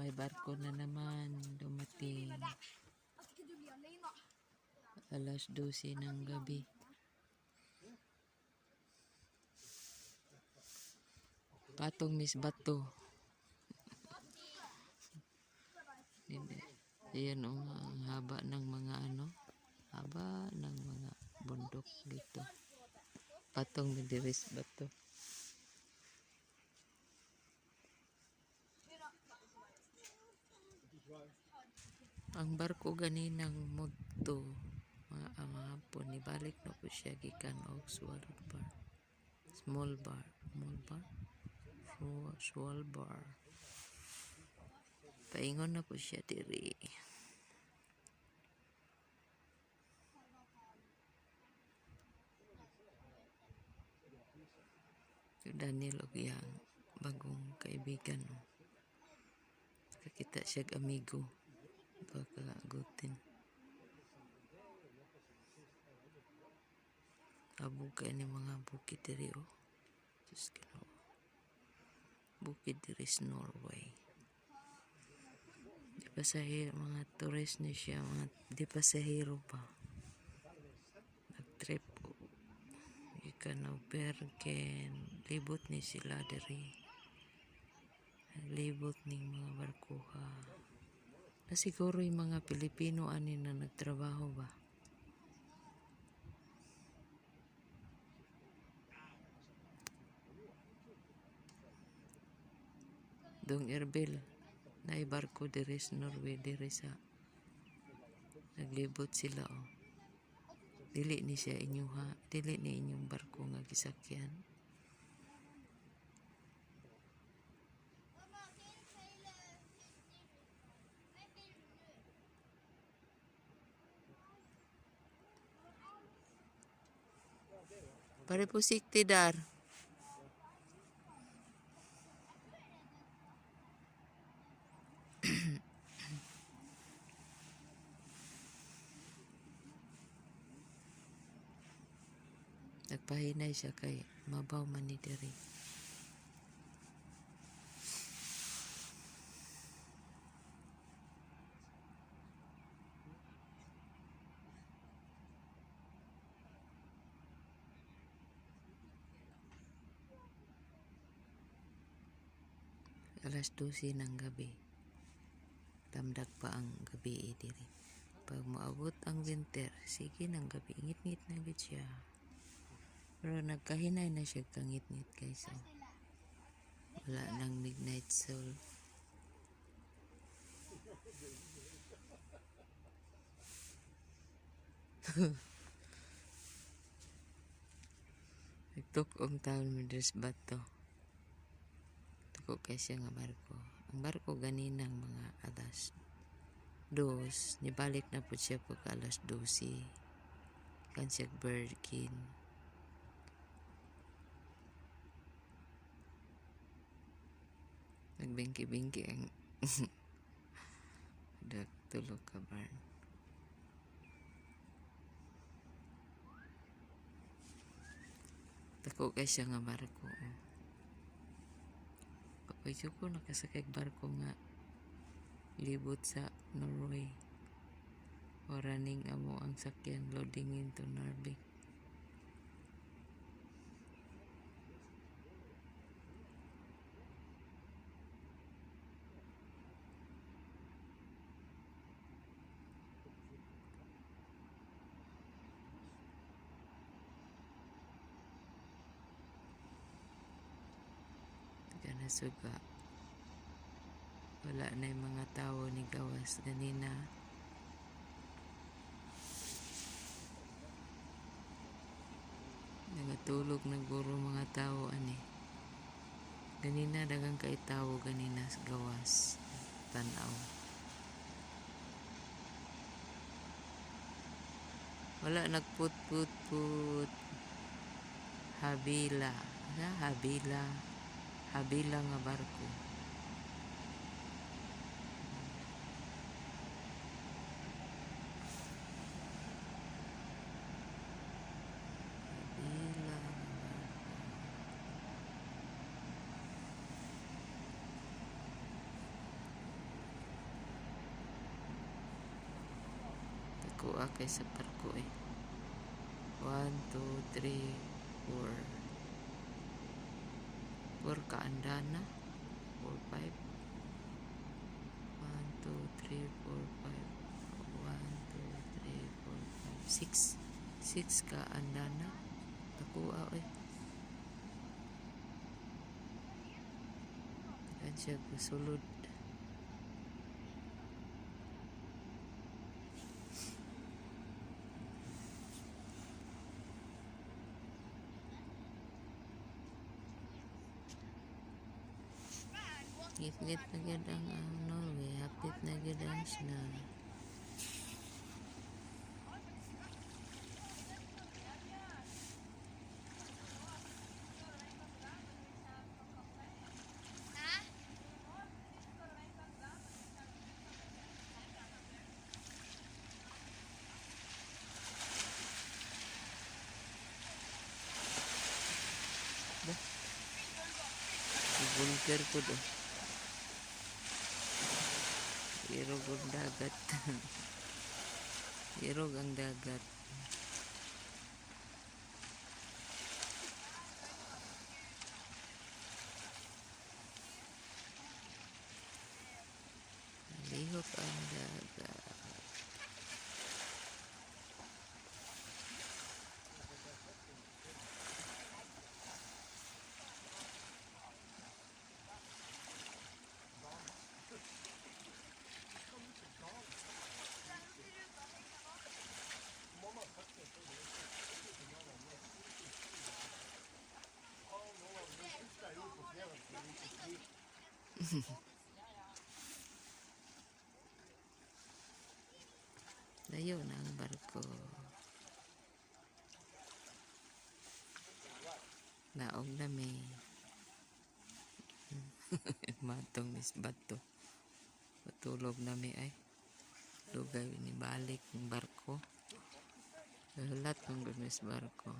May barko na naman dumating. Alas 12 ng gabi. Patong Miss Bato. Ayan o nga, ang haba ng mga ano. Haba ng mga bundok dito. Patong Midiris Bato. Ang barko ganinang mudto mga ang hapon ni balik na po siya gikan og small bar. Small bar, small bar. Small bar. Paingon na po siya diri. Daniel og iyang bagong kaibigan. Kakita siya amigo. Baka agutin. Abog kay ni mga bukid diri oh. Diyos Ginoo. Bukid diri sa Norway. Di pasahero, mga tourist ni siya, mga di pasahero pa. Nag-trip oh. Ika na Bergen. Libot ni sila diri. Libot ning mga barkuha. Na siguro yung mga Pilipino ani na nagtrabaho ba? Dong Erbel na barko diri sa Norway diri sa naglibot sila oh. Dili ni siya inyuha, dili ni inyong barko nga gisakyan. Pare po sikti dar. Nagpahinay siya kay mabaw man ni diri. Alas 12 ng gabi. Tamdag pa ang gabi eh, diri. Pag maabot ang winter, sige ng gabi, ngit-ngit na gid siya. Pero nagkahinay na siya kangit-ngit guys. So, wala nang midnight soul. Nagtuk ang taon mo bato. Kay siya nga barko. Ang barko ganinang mga alas dos. Nibalik na po siya pag alas 12. Kan siya Birkin. Nagbingki-bingki ang Dak tulog ka barn. Tako kay siya nga barko. oh. Kapag ko nakasakay barko nga libot sa Norway. Oraning amo ang sakyan loading into Narvik. Suga. Wala na yung mga tao ni Gawas ganina. Nagatulog na guro mga tao ani. Ganina dagang kay tao ganina sa Gawas. Tanaw. Wala nagput-put-put. Habila. Na, habila abila nga barko. Abila nga barko. Sa barko eh. 1, 2, 3, 4 Four ka andana. Four, five. One, two, three, four, five. One, two, three, four, five. Six. Six ka andana. Nakuha eh. Yan siya gusulod. Ngit-ngit na gid ang ang Norway. Hapit na gid ang snow. Bunker ko do. Irog ang dagat. Irog ang dagat. Lihok ang dagat. Layo na ang barko. Naog na may matong is bato. Patulog na may ay. Lugay ni balik barko. Lahat ng gumis barko.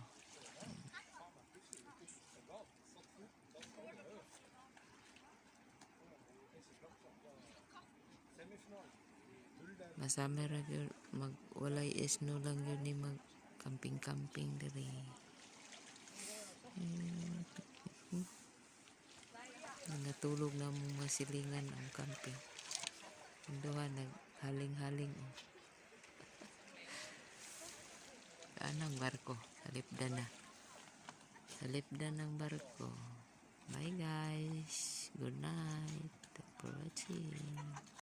Masama ra gyud mag walay isno lang yun ni mag camping-camping diri. Hmm. Natulog na mo masilingan ang camping. Ang duha naghaling-haling. Anang barko? Salipdan na. Salipdan ng barko. Bye guys. Good night. Thank for watching.